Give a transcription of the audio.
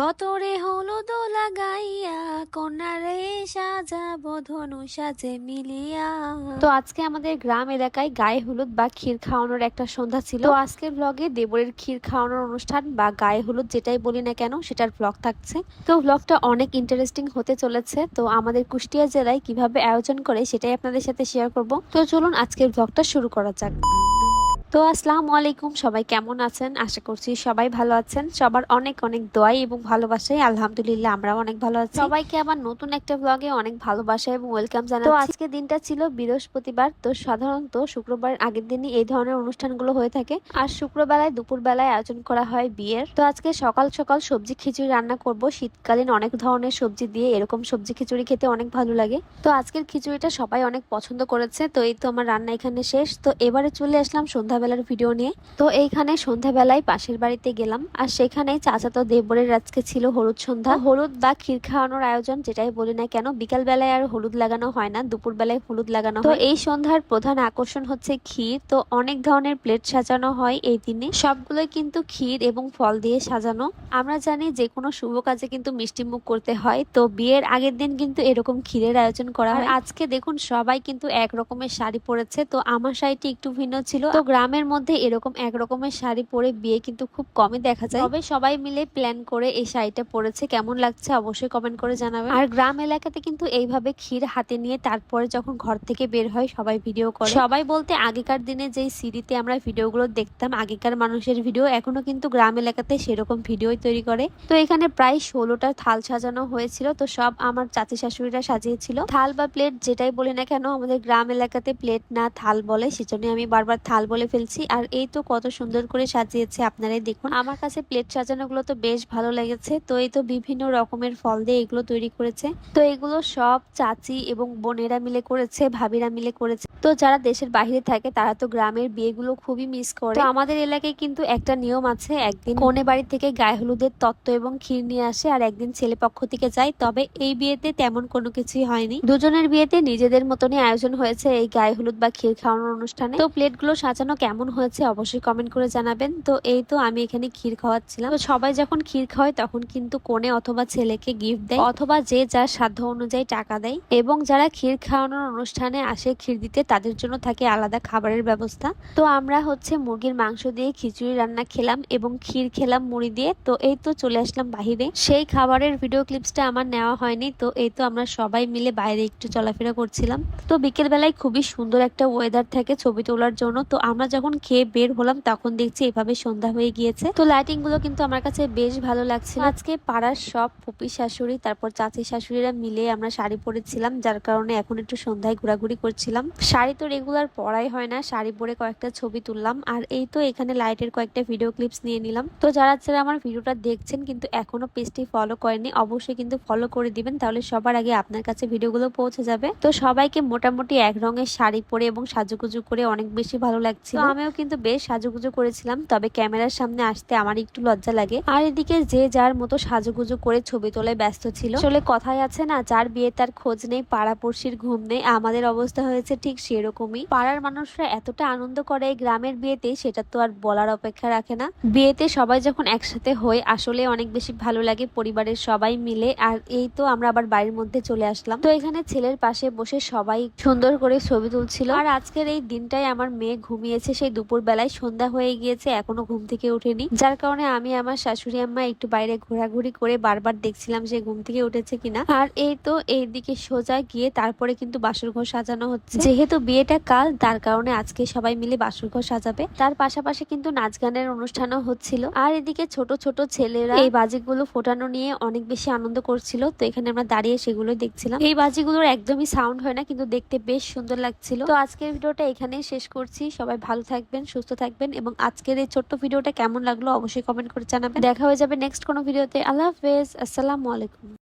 গতরে হলো হলুদ লাগাইয়া, কন্যারে সাজাবো, ধনু সাজে মিলিয়া। তো আজকে আমাদের গ্রাম এলাকায় গায়ে হলুদ বা ক্ষীর খাওয়ানোর একটা সন্ধ্যা ছিল। আজকের ব্লগে দেবরের ক্ষীর খাওয়ানোর অনুষ্ঠান বা গায়ে হলুদ যেটাই বলি না কেন, সেটার ব্লগ থাকছে। তো ব্লগটা অনেক ইন্টারেস্টিং হতে চলেছে। তো আমাদের কুষ্টিয়া জেলায় কীভাবে আয়োজন করে, সেটাই আপনাদের সাথে শেয়ার করব। তো চলুন আজকের ব্লগটা শুরু করা যাক। তো আসসালামু আলাইকুম সবাই কেমন আছেন? আশা করছি সবাই ভালো আছেন। সবার অনেক অনেক দোয়াই এবং ভালোবাসাই। আলহামদুলিল্লাহ আমরাও অনেক ভালো আছি। সবাইকে আবার নতুন একটা ব্লগে অনেক ভালোবাসা এবং ওয়েলকাম জানাই তো আজকে দিনটা ছিল বৃহস্পতিবার তো সাধারণত শুক্রবারের আগের দিনই এই ধরনের অনুষ্ঠানগুলো হয়ে থাকে। আর শুক্রবেলায় দুপুরবেলায় আয়োজন করা হয় বিয়ের। তো আজকে সকাল সকাল সবজি খিচুড়ি রান্না করব। শীতকালীন অনেক ধরনের সবজি দিয়ে এরকম সবজি খিচুড়ি খেতে অনেক ভালো লাগে। তো আজকের খিচুড়িটা সবাই অনেক পছন্দ করেছে তো এই তো আমার রান্না এখানে শেষ। তো এবারে চলে আসলাম সন্ধ্যাবেলার ভিডিও নিয়ে। তো এইখানে সন্ধ্যাবেলায় পাশের বাড়িতে গেলাম আর সেখানে চাচাতো দেবরের আজকে ছিল হলুদ সন্ধ্যা। হলুদ বা ক্ষীর খাওয়ানোর আয়োজন যেটাই বলি না কেন বিকাল বেলায় আর হলুদ লাগানো হয় না দুপুর বেলায় হলুদ লাগানো তো এই সন্ধ্যার প্রধান আকর্ষণ হচ্ছে ক্ষীর তো অনেক ধরনের প্লেট সাজানো হয় এই দিনে। সবগুলোই কিন্তু ক্ষীর এবং ফল দিয়ে সাজানো। আমরা জানি যে কোনো শুভ কাজে কিন্তু মিষ্টি মুখ করতে হয় তো বিয়ের আগের দিন কিন্তু এরকম ক্ষীরের আয়োজন করা হয়। আজকে দেখুন সবাই কিন্তু এক রকমের শাড়ি পরেছে তো আমার শাড়িটি একটু ভিন্ন ছিল। তো গ্রামের মধ্যে এরকম এক রকমের শাড়ি পরে বিয়ে কিন্তু খুব কমই দেখা যায়। তবে সবাই মিলে প্ল্যান করে এই শাড়িটা পরেছে। কেমন লাগছে অবশ্যই কমেন্ট করে জানাবে আর গ্রাম এলাকাতে কিন্তু এইভাবে ক্ষীর হাতে নিয়ে তারপরে যখন ঘর থেকে বের হয়, সবাই ভিডিও করে। সবাই বলতে আগেকার দিনে যেই সিডিতে আমরা ভিডিওগুলো দেখতাম, আগেকার মানুষের ভিডিও এখনও কিন্তু গ্রাম এলাকাতে সেরকম ভিডিওই তৈরি করে। তো এখানে প্রায় ষোলোটা থাল সাজানো হয়েছিল। তো সব আমার চাচি শাশুড়িরা সাজিয়েছিল। থাল বা প্লেট যেটাই বলি না কেন, আমাদের গ্রাম এলাকাতে প্লেট না থাল বলে সেজন্য আমি বারবার থাল বলে ফেলছি। আর এই তো কত সুন্দর করে সাজিয়েছে আপনারাই দেখুন। আমার কাছে প্লেট সাজানোগুলো তো বেশ ভালো লেগেছে। তো এই তো বিভিন্ন রকমের ফল দিয়ে এগুলো তৈরি করেছে। তো এগুলো সব চাচি এবং বোনেরা মিলে করেছে, ভাবিরা মিলে করেছে। তো যারা দেশের বাইরে থাকে, তারা তো গ্রামের বিয়েগুলো খুবই মিস করে। আমাদের এলাকায় কিন্তু একটা নিয়ম আছে, একদিন কনে বাড়ি থেকে গায়ে হলুদের তত্ত্ব এবং ক্ষীর নিয়ে আসে আর একদিন ছেলে পক্ষ থেকে যায়। তবে এই বিয়েতে তেমন কোনো কিছুই হয়নি। দুজনের বিয়েতে নিজেদের মতনই আয়োজন হয়েছে এই গায়ে হলুদ বা ক্ষীর খাওয়ানোর অনুষ্ঠানে। তো প্লেটগুলো সাজানো কেমন হয়েছে অবশ্যই কমেন্ট করে জানাবেন। তো এই তো আমি এখানে ক্ষীর খাওয়াচ্ছিলাম। তো সবাই যখন ক্ষীর খাওয়ায় তখন কিন্তু কোণে অথবা ছেলেকে গিফট দেয় অথবা যে যার সাধ্য অনুযায়ী টাকা দেয় এবং যারা ক্ষীর খাওয়ানোর অনুষ্ঠানে আসে ক্ষীর দিতে তাদের জন্য থাকে আলাদা খাবারের ব্যবস্থা। তো আমরা হচ্ছে মুরগির মাংস দিয়ে খিচুড়ি রান্না খেলাম এবং ক্ষীর খেলাম মুড়ি দিয়ে। তো এই তো চলে আসলাম বাহিরে। সেই খাবারের ভিডিও ক্লিপসটা আমার নেওয়া হয়নি। তো এই তো আমরা সবাই মিলে বাইরে একটু চলাফেরা করছিলাম। তো বিকেল বেলায় খুবই সুন্দর একটা ওয়েদার থাকে ছবি তোলার জন্য। তো আমরা যখন খেয়ে বের হলাম, তখন দেখছি এভাবে সন্ধ্যা হয়ে গিয়েছে। তো লাইটিংগুলো কিন্তু আমার কাছে বেশ ভালো লাগছিল। আজকে পাড়ার সব পুপি শাশুড়ি, তারপর চাচি শাশুড়িরা মিলে আমরা শাড়ি পরেছিলাম, যার কারণে এখন একটু সন্ধ্যায় ঘোরাঘুরি করছিলাম। শাড়ি তো রেগুলার পরাই হয় না, শাড়ি পরে কয়েকটা ছবি তুললাম। আর এই তো এখানে লাইটের কয়েকটা ভিডিও ক্লিপস নিয়ে নিলাম। তো যারা যারা আমার ভিডিওটা দেখছেন কিন্তু এখনও পেজটি ফলো করেনি অবশ্যই কিন্তু ফলো করে দিবেন, তাহলে সবার আগে আপনার কাছে ভিডিওগুলো পৌঁছে যাবে। তো সবাইকে মোটামুটি এক রঙের শাড়ি পরে এবং সাজুগুজু করে অনেক বেশি ভালো লাগছিল। আমিও কিন্তু বেশ সাজুগুজু করেছিলাম, তবে ক্যামেরার সামনে আসতে আমার একটু লজ্জা লাগে। আর এদিকে যে যার মতো সাজুগুজু করে ছবি তোলায় ব্যস্ত ছিল। আসলে কথাই আছে না, যার বিয়ে তার খোঁজ নেই, পাড়াপড়শির ঘুম নেই, আমাদের অবস্থা হয়েছে ঠিক সেরকমই। পাড়ার মানুষরা এতটা আনন্দ করে এই গ্রামের বিয়েতে, সেটা তো আর বলার অপেক্ষা রাখে না। বিয়েতে সবাই যখন একসাথে হই, আসলে অনেক বেশি ভালো লাগে পরিবারের সবাই মিলে। আর এই তো আমরা আবার বাড়ির মধ্যে চলে আসলাম। তো এখানে ছেলের পাশে বসে সবাই সুন্দর করে ছবি তুলছিল। আর আজকের এই দিনটাই আমার মেয়ে ঘুমিয়েছে সেই দুপুর বেলায় সন্ধ্যা হয়ে গিয়েছে, এখনও ঘুম থেকে উঠেনি যার কারণে আমি আমার শাশুড়ি আম্মা একটু বাইরে ঘোরাঘুরি করে বারবার দেখছিলাম সে ঘুম থেকে উঠেছে কিনা। আর এই তো এইদিকে সোজা গিয়ে তারপরে কিন্তু বাসর ঘর সাজানো হচ্ছে। যেহেতু বিয়েটা কাল, তার কারণে আজকে সবাই মিলে বাসর ঘর সাজাবে। তার পাশাপাশি কিন্তু নাচ গানের অনুষ্ঠানও হচ্ছিল। আর এদিকে ছোট ছোট ছেলেরা এই বাজিগুলো ফোটানো নিয়ে অনেক বেশি আনন্দ করছিল। তো এখানে আমরা দাঁড়িয়ে সেগুলো দেখছিলাম। এই বাজিগুলোর একদমই সাউন্ড হয় না, কিন্তু দেখতে বেশ সুন্দর লাগছিল। তো আজকের ভিডিওটা এখানেই শেষ করছি। সবাই ভালো থাকবেন, সুস্থ থাকবেন এবং আজকের এই ছোট্ট ভিডিওটা কেমন লাগল অবশ্যই কমেন্ট করে জানাবেন। দেখা হয়ে যাবে নেক্সট কোনো ভিডিওতে। আল্লাহ হাফেজ। আসসালামু আলাইকুম।